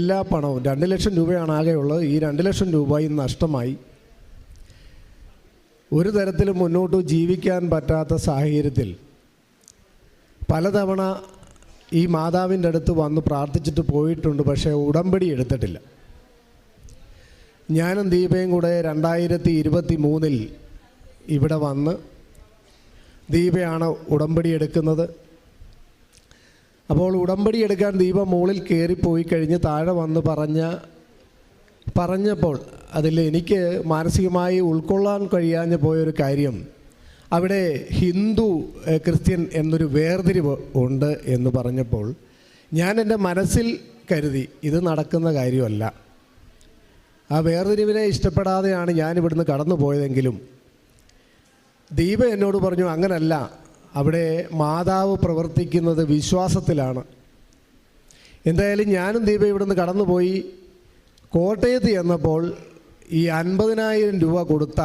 എല്ലാ പണവും രണ്ട് ലക്ഷം രൂപയാണ് ആകെയുള്ളത് ഈ രണ്ട് ലക്ഷം രൂപയും നഷ്ടമായി. ഒരു തരത്തിലും മുന്നോട്ട് ജീവിക്കാൻ പറ്റാത്ത സാഹചര്യത്തിൽ പലതവണ ഈ മാതാവിന്റെ അടുത്ത് വന്ന് പ്രാർത്ഥിച്ചിട്ട് പോയിട്ടുണ്ട് പക്ഷേ ഉടമ്പടി എടുത്തിട്ടില്ല. ഞാനും ദീപയും കൂടെ രണ്ടായിരത്തി ഇരുപത്തി മൂന്നിൽ ഇവിടെ വന്ന് ദീപയാണ് ഉടമ്പടി എടുക്കുന്നത്. അപ്പോൾ ഉടമ്പടി എടുക്കാൻ ദീപം മുകളിൽ കയറിപ്പോയി കഴിഞ്ഞ് താഴെ വന്ന് പറഞ്ഞ പറഞ്ഞപ്പോൾ അതിൽ എനിക്ക് മാനസികമായി ഉൾക്കൊള്ളാൻ കഴിയാഞ്ഞ പോയൊരു കാര്യം. അവിടെ ഹിന്ദു ക്രിസ്ത്യൻ എന്നൊരു വേർതിരിവ് ഉണ്ട് എന്ന് പറഞ്ഞപ്പോൾ ഞാൻ എന്റെ മനസ്സിൽ കരുതി ഇത് നടക്കുന്ന കാര്യമല്ല. ആ വേർതിരിവിനെ ഇഷ്ടപ്പെടാതെയാണ് ഞാൻ ഇവിടുന്ന് കടന്നു പോയതെങ്കിലും ദീപ എന്നോട് പറഞ്ഞു അങ്ങനല്ല. അവിടെ മാതാവ് പ്രവർത്തിക്കുന്നത് വിശ്വാസത്തിലാണ്. എന്തായാലും ഞാനും ദീപ ഇവിടുന്ന് കടന്നുപോയി. കോട്ടയത്ത് ചെന്നപ്പോൾ ഈ അൻപതിനായിരം രൂപ കൊടുത്ത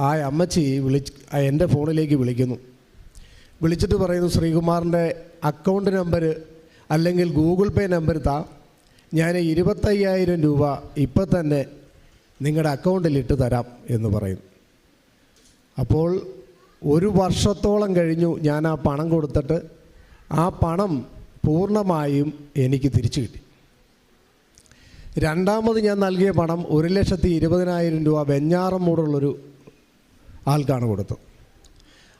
ആ അമ്മച്ചി വിളി എന്റെ ഫോണിലേക്ക് വിളിക്കുന്നു. വിളിച്ചിട്ട് പറയുന്നു ശ്രീകുമാറിന്റെ അക്കൗണ്ട് നമ്പർ അല്ലെങ്കിൽ ഗൂഗിൾ പേ നമ്പർ താ. ഞാൻ ഇരുപത്തയ്യായിരം രൂപ ഇപ്പം തന്നെ നിങ്ങളുടെ അക്കൗണ്ടിൽ ഇട്ട് തരാം എന്ന് പറയും അപ്പോൾ ഒരു വർഷത്തോളം കഴിഞ്ഞു ഞാൻ ആ പണം കൊടുത്തിട്ട് ആ പണം പൂർണമായും എനിക്ക് തിരിച്ചു കിട്ടി. രണ്ടാമത് ഞാൻ നൽകിയ പണം ഒരു ലക്ഷത്തി ഇരുപതിനായിരം രൂപ വെഞ്ഞാറം മൂടുള്ളൊരു ആൾക്കാണ് കൊടുത്തത്.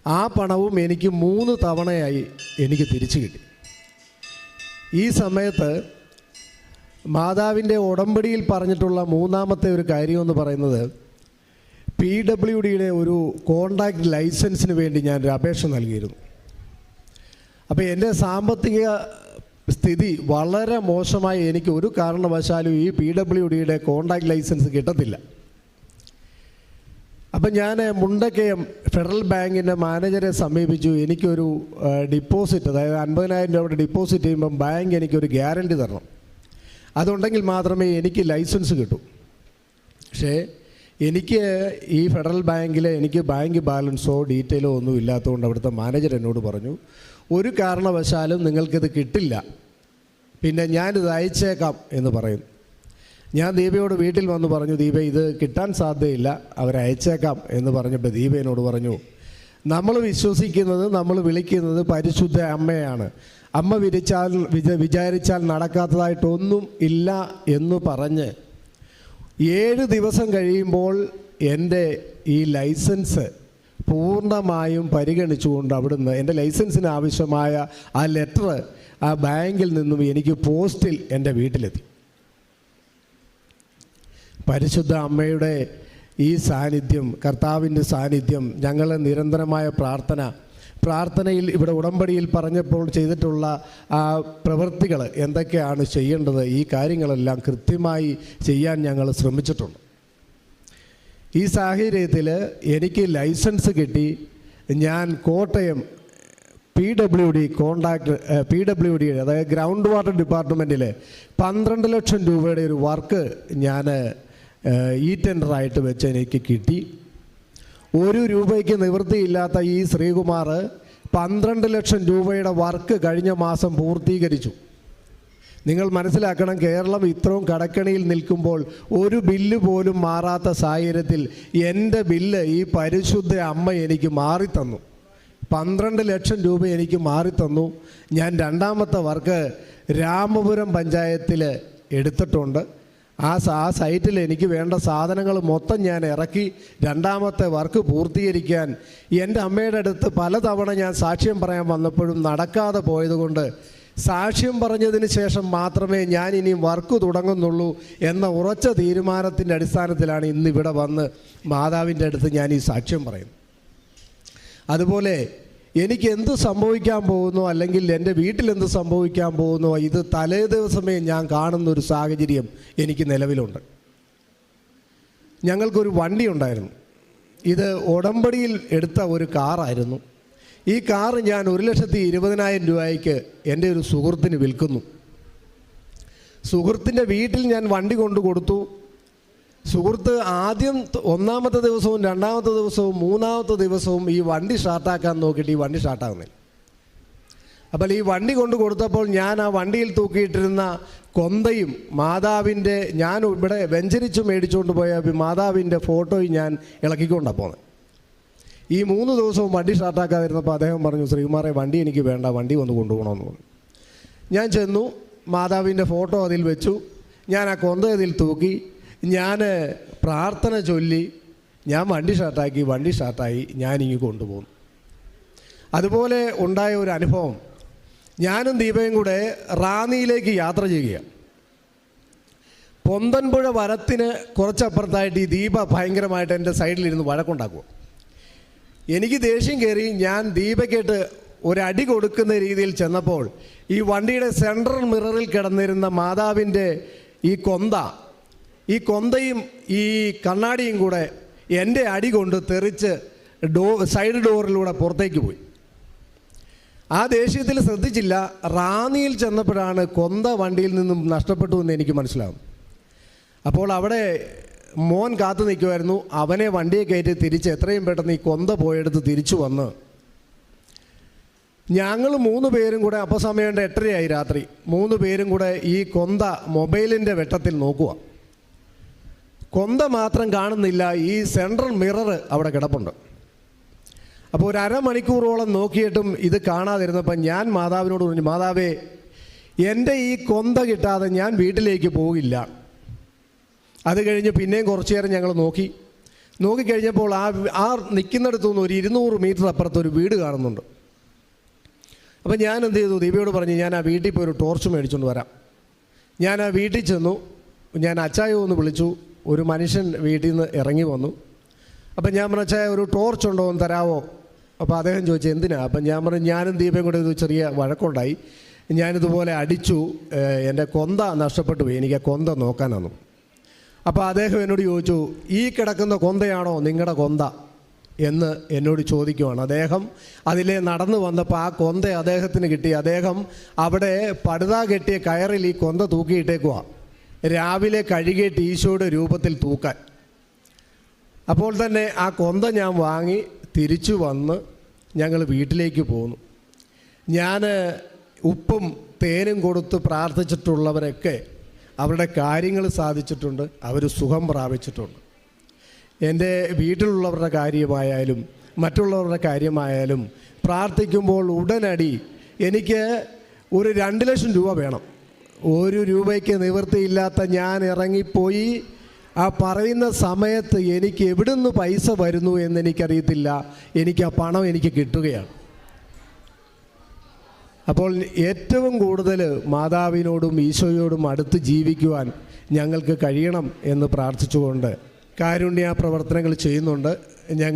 ആ പണവും എനിക്ക് മൂന്ന് തവണയായി എനിക്ക് തിരിച്ചു കിട്ടി. ഈ സമയത്ത് മാതാവിന്റെ ഉടമ്പടിയിൽ പറഞ്ഞിട്ടുള്ള മൂന്നാമത്തെ ഒരു കാര്യമെന്ന് പറയുന്നത് പി ഡബ്ല്യു ഡിയുടെ ഒരു കോണ്ടാക്ട് ലൈസൻസിന് വേണ്ടി ഞാനൊരു അപേക്ഷ നൽകിയിരുന്നു. അപ്പോൾ എന്റെ സാമ്പത്തിക സ്ഥിതി വളരെ മോശമായി. എനിക്ക് ഒരു കാരണവശാലും ഈ പി ഡബ്ല്യു ഡിയുടെ കോണ്ടാക്ട് ലൈസൻസ് കിട്ടത്തില്ല. അപ്പം ഞാൻ മുണ്ടക്കയം ഫെഡറൽ ബാങ്കിന്റെ മാനേജരെ സമീപിച്ചു. എനിക്കൊരു ഡിപ്പോസിറ്റ് അതായത് അൻപതിനായിരം രൂപയുടെ ഡിപ്പോസിറ്റ് ചെയ്യുമ്പം ബാങ്ക് എനിക്കൊരു ഗ്യാരണ്ടി തരണം. അതുണ്ടെങ്കിൽ മാത്രമേ എനിക്ക് ലൈസൻസ് കിട്ടൂ. പക്ഷേ എനിക്ക് ഈ ഫെഡറൽ ബാങ്കിൽ എനിക്ക് ബാങ്ക് ബാലൻസോ ഡീറ്റെയിലോ ഒന്നും ഇല്ലാത്തതുകൊണ്ട് അവിടുത്തെ മാനേജർ എന്നോട് പറഞ്ഞു ഒരു കാരണവശാലും നിങ്ങൾക്കിത് കിട്ടില്ല. പിന്നെ ഞാനിത് അയച്ചേക്കാം എന്ന് പറയും. ഞാൻ ദീപയോട് വീട്ടിൽ വന്ന് പറഞ്ഞു ദീപ ഇത് കിട്ടാൻ സാധ്യതയില്ല. അവരയച്ചേക്കാം എന്ന് പറഞ്ഞപ്പോൾ ദീപ എന്നോട് പറഞ്ഞു നമ്മൾ വിശ്വസിക്കുന്നത് നമ്മൾ വിളിക്കുന്നത് പരിശുദ്ധ അമ്മയാണ്. അമ്മ വിരിച്ചാൽ വിച വിചാരിച്ചാൽ നടക്കാത്തതായിട്ടൊന്നും ഇല്ല എന്ന് പറഞ്ഞ് ഏഴ് ദിവസം കഴിയുമ്പോൾ എന്റെ ഈ ലൈസൻസ് പൂർണമായും പരിഗണിച്ചുകൊണ്ട് അവിടുന്ന് എന്റെ ലൈസൻസിന് ആവശ്യമായ ആ ലെറ്റർ ആ ബാങ്കിൽ നിന്നും എനിക്ക് പോസ്റ്റിൽ എന്റെ വീട്ടിലെത്തി. പരിശുദ്ധ അമ്മയുടെ ഈ സാന്നിധ്യം കർത്താവിന്റെ സാന്നിധ്യം ഞങ്ങളുടെ നിരന്തരമായ പ്രാർത്ഥന പ്രാർത്ഥനയിൽ ഇവിടെ ഉടമ്പടിയിൽ പറഞ്ഞപ്പോൾ ചെയ്തിട്ടുള്ള ആ പ്രവൃത്തികൾ എന്തൊക്കെയാണ് ചെയ്യേണ്ടത്? ഈ കാര്യങ്ങളെല്ലാം കൃത്യമായി ചെയ്യാൻ ഞങ്ങൾ ശ്രമിച്ചിട്ടുണ്ട്. ഈ സാഹചര്യത്തിൽ എനിക്ക് ലൈസൻസ് കിട്ടി. ഞാൻ Kottayam P W D contact P W D അതായത് ഗ്രൗണ്ട് വാട്ടർ ഡിപ്പാർട്ട്മെന്റിൽ പന്ത്രണ്ട് ലക്ഷം രൂപയുടെ ഒരു വർക്ക് ഞാൻ ഈ ടെൻഡറായിട്ട് വെച്ച് എനിക്ക് കിട്ടി. ഒരു രൂപയ്ക്ക് നിവൃത്തിയില്ലാത്ത ഈ ശ്രീകുമാർ പന്ത്രണ്ട് ലക്ഷം രൂപയുടെ വർക്ക് കഴിഞ്ഞ മാസം പൂർത്തീകരിച്ചു. നിങ്ങൾ മനസ്സിലാക്കണം കേരളം ഇത്രയും കടക്കണിയിൽ നിൽക്കുമ്പോൾ ഒരു ബില്ല് പോലും മാറാത്ത സാഹചര്യത്തിൽ എന്റെ ബില്ല് ഈ പരിശുദ്ധ അമ്മ എനിക്ക് മാറിത്തന്നു. പന്ത്രണ്ട് ലക്ഷം രൂപ എനിക്ക് മാറിത്തന്നു. ഞാൻ രണ്ടാമത്തെ വർക്ക് രാമപുരം പഞ്ചായത്തിൽ എടുത്തിട്ടുണ്ട്. ആ ആ സൈറ്റിൽ എനിക്ക് വേണ്ട സാധനങ്ങൾ മൊത്തം ഞാൻ ഇറക്കി രണ്ടാമത്തെ വർക്ക് പൂർത്തീകരിക്കാൻ. എന്റെ അമ്മയുടെ അടുത്ത് പലതവണ ഞാൻ സാക്ഷ്യം പറയാൻ വന്നപ്പോഴും നടക്കാതെ പോയതുകൊണ്ട് സാക്ഷ്യം പറഞ്ഞതിന് ശേഷം മാത്രമേ ഞാൻ ഇനി വർക്ക് തുടങ്ങുന്നുള്ളൂ എന്ന ഉറച്ച തീരുമാനത്തിന്റെ അടിസ്ഥാനത്തിലാണ് ഇന്ന് ഇവിടെ വന്ന് മാതാവിന്റെ അടുത്ത് ഞാൻ ഈ സാക്ഷ്യം പറയുന്നത്. അതുപോലെ എനിക്ക് എന്ത് സംഭവിക്കാൻ പോകുന്നു? അല്ലെങ്കിൽ എന്റെ വീട്ടിൽ എന്ത് സംഭവിക്കാൻ പോകുന്നു? ഇത് തലേ ദിവസമേ ഞാൻ കാണുന്ന ഒരു സാഹചര്യം എനിക്ക് നിലവിലുണ്ട്. ഞങ്ങൾക്കൊരു വണ്ടി ഉണ്ടായിരുന്നു ഇത് ഉടമ്പടിയിൽ എടുത്ത ഒരു കാറായിരുന്നു. ഈ കാറ് ഞാൻ ഒരു ലക്ഷത്തി ഇരുപതിനായിരം രൂപയ്ക്ക് എന്റെ ഒരു സുഹൃത്തിന് വിൽക്കുന്നു. സുഹൃത്തിന്റെ വീട്ടിൽ ഞാൻ വണ്ടി കൊണ്ടു കൊടുത്തു സുഹൃത്ത് ആദ്യം ഒന്നാമത്തെ ദിവസവും രണ്ടാമത്തെ ദിവസവും മൂന്നാമത്തെ ദിവസവും ഈ വണ്ടി സ്റ്റാർട്ടാക്കാൻ നോക്കിയിട്ട് ഈ വണ്ടി സ്റ്റാർട്ടാകുന്നില്ല അപ്പോൾ ഈ വണ്ടി കൊണ്ട് കൊടുത്തപ്പോൾ ഞാൻ ആ വണ്ടിയിൽ തൂക്കിയിട്ടിരുന്ന കൊന്തയും മാതാവിന്റെ ഞാൻ ഇവിടെ വെഞ്ചരിച്ച് മേടിച്ചുകൊണ്ട് പോയ മാതാവിന്റെ ഫോട്ടോയും ഞാൻ ഇളക്കിക്കൊണ്ടാണ് പോകുന്നത് ഈ മൂന്ന് ദിവസവും വണ്ടി സ്റ്റാർട്ടാക്കാതിരുന്നപ്പോൾ അദ്ദേഹം പറഞ്ഞു ശ്രീകുമാറെ വണ്ടി എനിക്ക് വേണ്ട വണ്ടി വന്ന് കൊണ്ടുപോകണമെന്ന് പറഞ്ഞു. ഞാൻ ചെന്നു മാതാവിന്റെ ഫോട്ടോ അതിൽ വെച്ചു. ഞാൻ ആ കൊന്ത അതിൽ തൂക്കി. ഞാൻ പ്രാർത്ഥന ചൊല്ലി ഞാൻ വണ്ടി സ്റ്റാർട്ടാക്കി വണ്ടി സ്റ്റാർട്ടായി ഞാനിങ്ങ് കൊണ്ടുപോകുന്നു അതുപോലെ ഉണ്ടായ ഒരു അനുഭവം. ഞാനും ദീപയും കൂടെ റാന്നിയിലേക്ക് യാത്ര ചെയ്യുകയാണ് പൊന്തൻപുഴ വരത്തിന് കുറച്ചപ്പുറത്തായിട്ട് ഈ ദീപ ഭയങ്കരമായിട്ട് എന്റെ സൈഡിലിരുന്ന് വഴക്കുണ്ടാക്കുക. എനിക്ക് ദേഷ്യം കയറി ഞാൻ ദീപയ്ക്കിട്ട് ഒരടി കൊടുക്കുന്ന രീതിയിൽ ചെന്നപ്പോൾ ഈ വണ്ടിയുടെ സെൻട്രൽ മിററിൽ കിടന്നിരുന്ന മാതാവിന്റെ ഈ കൊന്ത ഈ കൊന്തയും ഈ കണ്ണാടിയും കൂടെ എന്റെ അടി കൊണ്ട് തെറിച്ച് ഡോ സൈഡ് ഡോറിലൂടെ പുറത്തേക്ക് പോയി. ആ ദേഷ്യത്തിൽ ശ്രദ്ധിച്ചില്ല. റാന്നിയിൽ ചെന്നപ്പോഴാണ് കൊന്ത വണ്ടിയിൽ നിന്നും നഷ്ടപ്പെട്ടു എന്ന് എനിക്ക് മനസ്സിലാവും അപ്പോൾ അവിടെ മോൻ കാത്തു നിൽക്കുമായിരുന്നു അവനെ വണ്ടിയെ കയറ്റി തിരിച്ച് എത്രയും പെട്ടെന്ന് ഈ കൊന്ത പോയെടുത്ത് തിരിച്ചു വന്ന് ഞങ്ങൾ മൂന്ന് പേരും കൂടെ അപ്പോൾ സമയം എട്ടരയായി രാത്രി. മൂന്ന് പേരും കൂടെ ഈ കൊന്ത മൊബൈലിന്റെ വെട്ടത്തിൽ നോക്കുക. കൊന്ത മാത്രം കാണുന്നില്ല ഈ സെൻട്രൽ മിറർ അവിടെ കിടപ്പുണ്ട്. അപ്പോൾ ഒരു അരമണിക്കൂറോളം നോക്കിയിട്ടും ഇത് കാണാതിരുന്നപ്പോൾ ഞാൻ മാതാവിനോട് പറഞ്ഞു മാതാവേ എന്റെ ഈ കൊന്ത കിട്ടാതെ ഞാൻ വീട്ടിലേക്ക് പോകില്ല. അത് കഴിഞ്ഞ് പിന്നെയും കുറച്ചു നേരം ഞങ്ങൾ നോക്കി. നോക്കിക്കഴിഞ്ഞപ്പോൾ ആ ആ നിൽക്കുന്നിടത്തു നിന്ന് ഒരു ഇരുന്നൂറ് മീറ്റർ അപ്പുറത്ത് ഒരു വീട് കാണുന്നുണ്ട്. അപ്പം ഞാൻ എന്ത് ചെയ്തു? ദീപയോട് പറഞ്ഞു ഞാൻ ആ വീട്ടിൽ പോയി ഒരു ടോർച്ച് മേടിച്ചുകൊണ്ട് വരാം. ഞാൻ ആ വീട്ടിൽ ചെന്നു. ഞാൻ അച്ചായോ ഒന്ന് വിളിച്ചു. ഒരു മനുഷ്യൻ വീട്ടിൽ നിന്ന് ഇറങ്ങി വന്നു. അപ്പം ഞാൻ പറഞ്ഞു ഒരു ടോർച്ച് ഉണ്ടോ? എന്ന് തരാമോ അപ്പോൾ അദ്ദേഹം ചോദിച്ചു എന്തിനാ? അപ്പം ഞാൻ പറഞ്ഞു ഞാനും ദീപം കൂടെ ഒരു ചെറിയ വഴക്കുണ്ടായി. ഞാനിതുപോലെ അടിച്ചു എന്റെ കൊന്ത നഷ്ടപ്പെട്ടു പോയി. എനിക്ക് ആ കൊന്ത നോക്കാനാന്നു. അപ്പോൾ അദ്ദേഹം എന്നോട് ചോദിച്ചു ഈ കിടക്കുന്ന കൊന്തയാണോ നിങ്ങളുടെ കൊന്ത? എന്ന് എന്നോട് ചോദിക്കുവാണ്. അദ്ദേഹം അതിലെ നടന്നു വന്നപ്പോൾ ആ കൊന്ത അദ്ദേഹത്തിന് കിട്ടി. അദ്ദേഹം അവിടെ പടുതാ കെട്ടിയ കയറിൽ ഈ കൊന്ത തൂക്കിയിട്ടേക്കുവാ. രാവിലെ കഴുകിയിട്ട് ഈശോയുടെ രൂപത്തിൽ തൂക്കാൻ. അപ്പോൾ തന്നെ ആ കൊന്ത ഞാൻ വാങ്ങി തിരിച്ചു വന്ന് ഞങ്ങൾ വീട്ടിലേക്ക് പോന്നു. ഞാൻ ഉപ്പും തേനും കൊടുത്ത് പ്രാർത്ഥിച്ചിട്ടുള്ളവരൊക്കെ അവരുടെ കാര്യങ്ങൾ സാധിച്ചിട്ടുണ്ട് അവർ സുഖം പ്രാപിച്ചിട്ടുണ്ട്. എന്റെ വീട്ടിലുള്ളവരുടെ കാര്യമായാലും മറ്റുള്ളവരുടെ കാര്യമായാലും പ്രാർത്ഥിക്കുമ്പോൾ ഉടനടി എനിക്ക് ഒരു രണ്ട് ലക്ഷം രൂപ വേണം. ഒരു രൂപയ്ക്ക് നിവൃത്തിയില്ലാത്ത ഞാൻ ഇറങ്ങിപ്പോയി. ആ പറയുന്ന സമയത്ത് എനിക്ക് എവിടുന്ന് പൈസ വരുന്നു എന്ന് എനിക്കറിയത്തില്ല. എനിക്ക് ആ പണം എനിക്ക് കിട്ടുകയാണ്. അപ്പോൾ ഏറ്റവും കൂടുതൽ മാതാവിനോടും ഈശോയോടും അടുത്ത് ജീവിക്കുവാൻ ഞങ്ങൾക്ക് കഴിയണം എന്ന് പ്രാർത്ഥിച്ചുകൊണ്ട് കാരുണ്യ പ്രവർത്തനങ്ങൾ ചെയ്യുന്നുണ്ട്. ഞങ്ങൾ